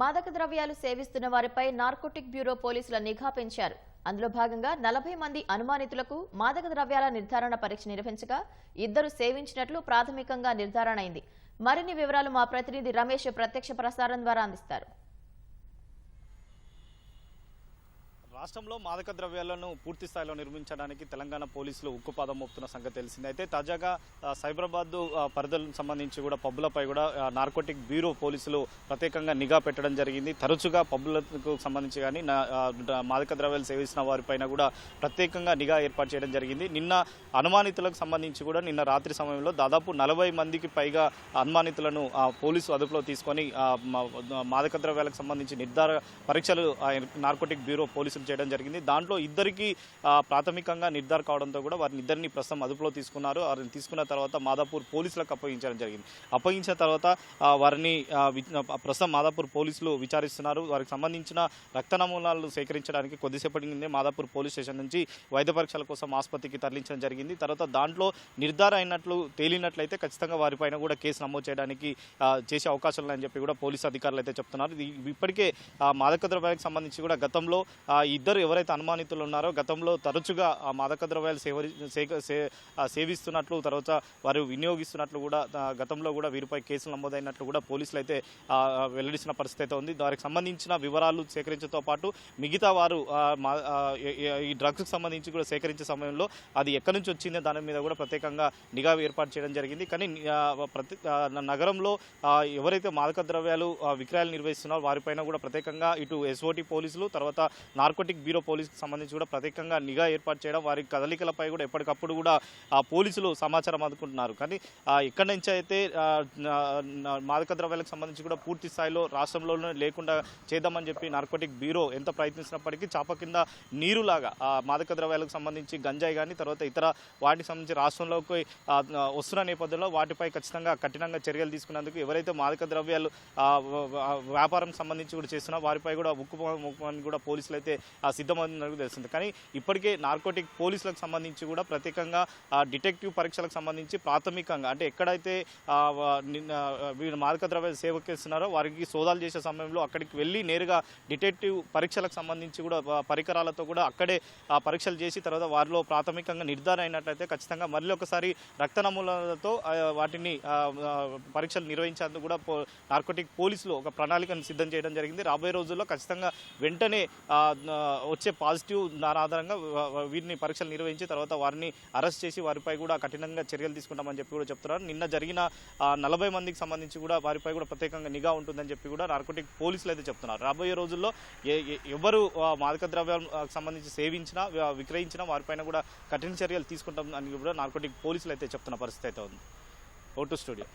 మాదక ద్రవ్యాలు సేవిస్తున్న వారిపై నార్కోటిక్ బ్యూరో పోలీసుల నిఘా పెంచారు. అందులో భాగంగా నలభై మంది అనుమానితులకు మాదక ద్రవ్యాల నిర్ధారణ పరీక్ష నిర్వహించగా ఇద్దరు సేవించినట్లు ప్రాథమికంగా నిర్ధారణ అయింది. మరిన్ని వివరాలు మా ప్రతినిధి రమేష్ ప్రత్యక్ష ప్రసారం ద్వారా అందిస్తారు. రాష్ట్రంలో మాదక ద్రవ్యాలను పూర్తి స్థాయిలో నిర్మించడానికి తెలంగాణ పోలీసులు ఉక్కుపాదం మోపుతున్న సంగతి తెలిసింది. అయితే తాజాగా సైబరాబాద్ పరిధులకు సంబంధించి కూడా పబ్బులపై కూడా నార్కోటిక్ బ్యూరో పోలీసులు ప్రత్యేకంగా నిఘా పెట్టడం జరిగింది. తరచుగా పబ్బులకు సంబంధించి కానీ నా- మాదక ద్రవ్యాలు సేవిస్తున్న వారిపైన కూడా ప్రత్యేకంగా నిఘా ఏర్పాటు చేయడం జరిగింది. నిన్న అనుమానితులకు సంబంధించి కూడా నిన్న రాత్రి సమయంలో దాదాపు నలభై మందికి పైగా అనుమానితులను ఆ, పోలీసు అదుపులో తీసుకొని మాదక ద్రవ్యాలకు సంబంధించి నిర్ధార పరీక్షలు నార్కోటిక్ బ్యూరో పోలీసులు చేయడం జరిగింది. దాంట్లో ఇద్దరికి ప్రాథమికంగా నిర్ధార కావడంతో కూడా వారిని ఇద్దరిని ప్రస్తుతం అదుపులో తీసుకున్నారు. వారిని తీసుకున్న తర్వాత మాదాపూర్ పోలీసులకు అప్పగించడం జరిగింది. అప్పగించిన తర్వాత వారిని ప్రస్తుతం మాదాపూర్ పోలీసులు విచారిస్తున్నారు. వారికి సంబంధించిన రక్త నమూనాలు సేకరించడానికి కొద్దిసేపటి నుండి మాదాపూర్ పోలీస్ స్టేషన్ నుంచి వైద్య పరీక్షల కోసం ఆసుపత్రికి తరలించడం జరిగింది. తర్వాత దాంట్లో నిర్ధారణ అయినట్లు తేలినట్లయితే ఖచ్చితంగా వారిపైన కూడా కేసు నమోదు చేయడానికి చేసే అవకాశాలు అని చెప్పి కూడా పోలీసు అధికారులు అయితే చెప్తున్నారు. ఇది ఇప్పటికే మాదక ద్రవ్యాలకు సంబంధించి కూడా గతంలో ఇద్దరు ఎవరైతే అనుమానితులు ఉన్నారో గతంలో తరచుగా ఆ మాదక ద్రవ్యాలు సేవరి సేవిస్తున్నట్లు తర్వాత వారు వినియోగిస్తున్నట్లు కూడా గతంలో కూడా వీరిపై కేసులు నమోదైనట్లు కూడా పోలీసులు అయితే వెల్లడించిన పరిస్థితి అయితే ఉంది. దానికి సంబంధించిన వివరాలు సేకరించడంతో పాటు మిగతా వారు ఈ డ్రగ్స్కి సంబంధించి కూడా సేకరించే సమయంలో అది ఎక్కడి నుంచి వచ్చిందో దాని మీద కూడా ప్రత్యేకంగా నిఘా ఏర్పాటు చేయడం జరిగింది. కానీ ప్రతి నగరంలో ఎవరైతే మాదక ద్రవ్యాలు విక్రయాలు నిర్వహిస్తున్నారో వారిపైన కూడా ప్రత్యేకంగా ఇటు ఎస్ఓటి పోలీసులు తర్వాత నార్కోటిక్ బ్యూరో పోలీసుకి సంబంధించి కూడా ప్రత్యేకంగా నిఘా ఏర్పాటు చేయడం వారి కదలికలపై కూడా ఎప్పటికప్పుడు కూడా ఆ పోలీసులు సమాచారం అందుకుంటున్నారు. కానీ ఆ, నుంచి అయితే మాదక ద్రవ్యాలకు సంబంధించి కూడా పూర్తి స్థాయిలో రాష్ట్రంలోనే లేకుండా చేద్దామని చెప్పి నార్కోటిక్ బ్యూరో ఎంత ప్రయత్నించినప్పటికీ చాప కింద నీరులాగా ఆ మాదక ద్రవ్యాలకు సంబంధించి గంజాయి కానీ తర్వాత ఇతర వాటికి సంబంధించి రాష్ట్రంలోకి వస్తున్న నేపథ్యంలో వాటిపై ఖచ్చితంగా కఠినంగా చర్యలు తీసుకున్నందుకు ఎవరైతే మాదక ద్రవ్యాలు వ్యాపారం సంబంధించి కూడా చేస్తున్నా వారిపై కూడా ఉక్కు ముక్కుమని కూడా పోలీసులు అయితే ఆ, తెలిసింది తెలుస్తుంది. కానీ ఇప్పటికే నార్కోటిక్ పోలీసులకు సంబంధించి కూడా ప్రత్యేకంగా డిటెక్టివ్ పరీక్షలకు సంబంధించి ప్రాథమికంగా అంటే ఎక్కడైతే వీళ్ళు మాదక ద్రవ్య సేవకిస్తున్నారో వారికి సోదాలు చేసే సమయంలో అక్కడికి వెళ్ళి నేరుగా డిటెక్టివ్ పరీక్షలకు సంబంధించి కూడా పరికరాలతో కూడా అక్కడే ఆ పరీక్షలు చేసి తర్వాత వారిలో ప్రాథమికంగా నిర్ధారణ అయినట్లయితే ఖచ్చితంగా మళ్ళీ ఒకసారి రక్త నమూనాలతో వాటిని పరీక్షలు నిర్వహించేందుకు కూడా నార్కోటిక్ పోలీసులు ఒక ప్రణాళికను సిద్ధం చేయడం జరిగింది. రాబోయే రోజుల్లో ఖచ్చితంగా వెంటనే వచ్చే పాజిటివ్ దాని ఆధారంగా వీరిని పరీక్షలు నిర్వహించి తర్వాత వారిని అరెస్ట్ చేసి వారిపై కూడా కఠినంగా చర్యలు తీసుకుంటామని చెప్పి కూడా చెప్తున్నారు. నిన్న జరిగిన నలభై మందికి సంబంధించి కూడా వారిపై కూడా ప్రత్యేకంగా నిఘా ఉంటుందని చెప్పి కూడా నార్కోటిక్ పోలీసులు అయితే చెప్తున్నారు. రాబోయే రోజుల్లో ఏ- ఎవరు మాదక ద్రవ్యాలకు సంబంధించి సేవించినా విక్రయించినా వారిపైన కూడా కఠిన చర్యలు తీసుకుంటాం అని కూడా నార్కోటిక్ పోలీసులు అయితే చెప్తున్న పరిస్థితి అయితే ఉంది. Vote studio.